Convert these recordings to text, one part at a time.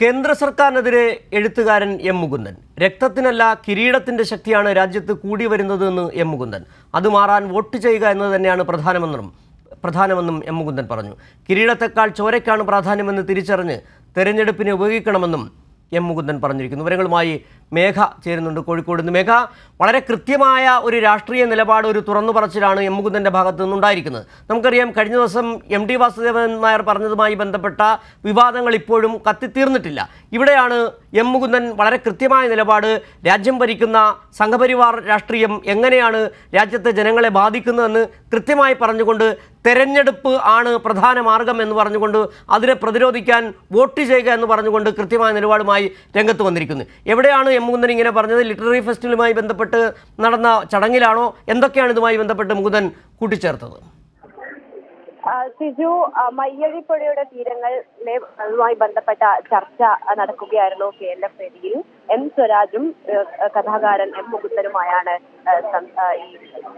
കേന്ദ്ര സർക്കാരിനെതിരെ എഴുത്തുകാരൻ എം മുകുന്ദൻ. രക്തത്തിനല്ല കിരീടത്തിന്റെ ശക്തിയാണ് രാജ്യത്ത് കൂടി വരുന്നതെന്ന് എം മുകുന്ദൻ. അത് മാറാൻ വോട്ട് ചെയ്യുക എന്നത് തന്നെയാണ് പ്രധാനമെന്നും പ്രധാനമെന്നും എം മുകുന്ദൻ പറഞ്ഞു. കിരീടത്തെക്കാൾ ചോരയ്ക്കാണ് പ്രാധാന്യമെന്ന് തിരിച്ചറിഞ്ഞ് തെരഞ്ഞെടുപ്പിനെ ഉപയോഗിക്കണമെന്നും എം മുകുന്ദൻ പറഞ്ഞിരിക്കുന്നു. വിവരങ്ങളുമായി മേഘ ചേരുന്നുണ്ട്. കോഴിക്കോട് നിന്ന് മേഘ വളരെ കൃത്യമായ ഒരു രാഷ്ട്രീയ നിലപാട് ഒരു തുറന്നു പറച്ചിലാണ് എം മുകുന്ദന്റെ ഭാഗത്തു നിന്നുണ്ടായിരിക്കുന്നത്. നമുക്കറിയാം കഴിഞ്ഞ ദിവസം എം ടി വാസുദേവൻ നായർ പറഞ്ഞതുമായി ബന്ധപ്പെട്ട വിവാദങ്ങൾ ഇപ്പോഴും കത്തിത്തീർന്നിട്ടില്ല. ഇവിടെയാണ് എം മുകുന്ദൻ വളരെ കൃത്യമായ നിലപാട് രാജ്യം ഭരിക്കുന്ന സംഘപരിവാർ രാഷ്ട്രീയം എങ്ങനെയാണ് രാജ്യത്തെ ജനങ്ങളെ ബാധിക്കുന്നതെന്ന് കൃത്യമായി പറഞ്ഞുകൊണ്ട് തെരഞ്ഞെടുപ്പ് ആണ് പ്രധാന മാർഗം എന്ന് പറഞ്ഞുകൊണ്ട് അതിനെ പ്രതിരോധിക്കാൻ വോട്ട് ചെയ്യുക എന്ന് പറഞ്ഞുകൊണ്ട് കൃത്യമായ നിലപാടുമായി രംഗത്ത് വന്നിരിക്കുന്നു. എവിടെയാണ് എം മുകുന്ദൻ ഇങ്ങനെ പറഞ്ഞത് ലിറ്റററി ഫെസ്റ്റിവലുമായി ബന്ധപ്പെട്ട് നടന്ന ചടങ്ങിലാണോ? എന്തൊക്കെയാണ് ഇതുമായി ബന്ധപ്പെട്ട് മുകുന്ദൻ കൂട്ടിച്ചേർത്തത്? സിജു മയ്യഴിപ്പുഴയുടെ തീരങ്ങളിലെ അതുമായി ബന്ധപ്പെട്ട ചർച്ച നടക്കുകയായിരുന്നു കെ എൽ എഫ് വേദിയിൽ എം സ്വരാജും കഥാകാരൻ എം മുകുന്ദനുമായാണ് ഈ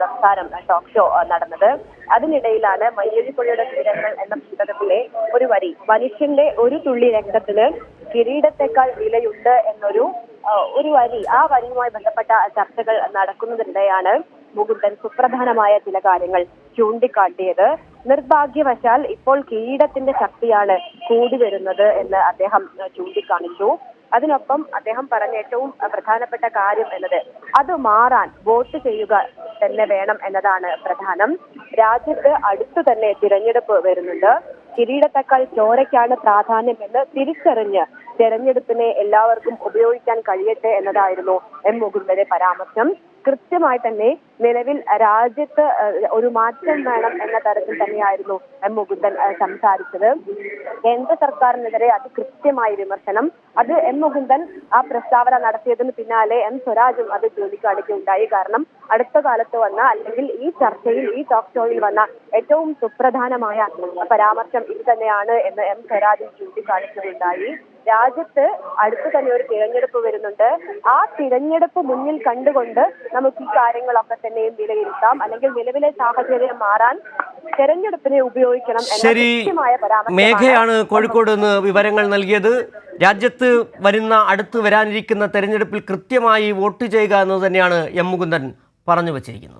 സംസാരം ടോക്ക് ഷോ നടന്നത്. അതിനിടയിലാണ് മയ്യഴിപ്പുഴയുടെ തീരങ്ങൾ എന്ന പുസ്തകത്തിലെ ഒരു വരി മനുഷ്യന്റെ ഒരു തുള്ളി രക്തത്തിന് കിരീടത്തെക്കാൾ വിലയുണ്ട് എന്നൊരു ഒരു വരി ആ വരിയുമായി ബന്ധപ്പെട്ട ചർച്ചകൾ നടക്കുന്നതിനിടെയാണ് മുകുന്ദൻ സുപ്രധാനമായ ചില കാര്യങ്ങൾ ചൂണ്ടിക്കാട്ടിയത്. നിർഭാഗ്യവശാൽ ഇപ്പോൾ കിരീടത്തിന്റെ ശക്തിയാണ് കൂടി വരുന്നത് എന്ന് അദ്ദേഹം ചൂണ്ടിക്കാണിച്ചു. അതിനൊപ്പം അദ്ദേഹം പറഞ്ഞ ഏറ്റവും പ്രധാനപ്പെട്ട കാര്യം എന്നത് അത് മാറാൻ വോട്ട് ചെയ്യുക തന്നെ വേണം എന്നതാണ് പ്രധാനം. രാജ്യത്ത് അടുത്തു തന്നെ തിരഞ്ഞെടുപ്പ് വരുന്നുണ്ട്. കിരീടത്തെക്കാൾ ചോരയ്ക്കാണ് പ്രാധാന്യം എന്ന് തിരിച്ചറിഞ്ഞ് തെരഞ്ഞെടുപ്പിനെ എല്ലാവർക്കും ഉപയോഗിക്കാൻ കഴിയട്ടെ എന്നതായിരുന്നു എം മുകുന്ദന്റെ പരാമർശം. കൃത്യമായി തന്നെ നിലവിൽ രാജ്യത്ത് ഒരു മാറ്റം വേണം എന്ന തരത്തിൽ തന്നെയായിരുന്നു എം മുകുന്ദൻ സംസാരിച്ചത്. കേന്ദ്ര സർക്കാരിനെതിരെ അത് കൃത്യമായ വിമർശനം. അത് എം മുകുന്ദൻ ആ പ്രസ്താവന നടത്തിയതിന് പിന്നാലെ എം സ്വരാജും അത് ചൂണ്ടിക്കാണിക്കുകയുണ്ടായി കാരണം അടുത്ത കാലത്ത് വന്ന അല്ലെങ്കിൽ ഈ ചർച്ചയിൽ ഈ ടോക്ക് ഷോയിൽ വന്ന ഏറ്റവും സുപ്രധാനമായ പരാമർശം ഇത് തന്നെയാണ് എന്ന് എം സ്വരാജും ചൂണ്ടിക്കാണിക്കുകയുണ്ടായി. രാജ്യത്ത് അടുത്ത് തന്നെ ഒരു തിരഞ്ഞെടുപ്പ് വരുന്നുണ്ട്. ആ തിരഞ്ഞെടുപ്പ് മുന്നിൽ കണ്ടുകൊണ്ട് നമുക്ക് ഈ കാര്യങ്ങളൊക്കെ തന്നെയും വിലയിരുത്താം. അല്ലെങ്കിൽ നിലവിലെ സാഹചര്യം മാറാൻ തെരഞ്ഞെടുപ്പിനെ ഉപയോഗിക്കണം എന്ന ശരി മേഘയാണ് കോഴിക്കോട് നിന്ന് വിവരങ്ങൾ നൽകിയത്. രാജ്യത്ത് വരുന്ന അടുത്ത് വരാനിരിക്കുന്ന തെരഞ്ഞെടുപ്പിൽ കൃത്യമായി വോട്ട് ചെയ്യുക എന്നത് തന്നെയാണ് എം മുകുന്ദൻ പറഞ്ഞു വച്ചിരിക്കുന്നത്.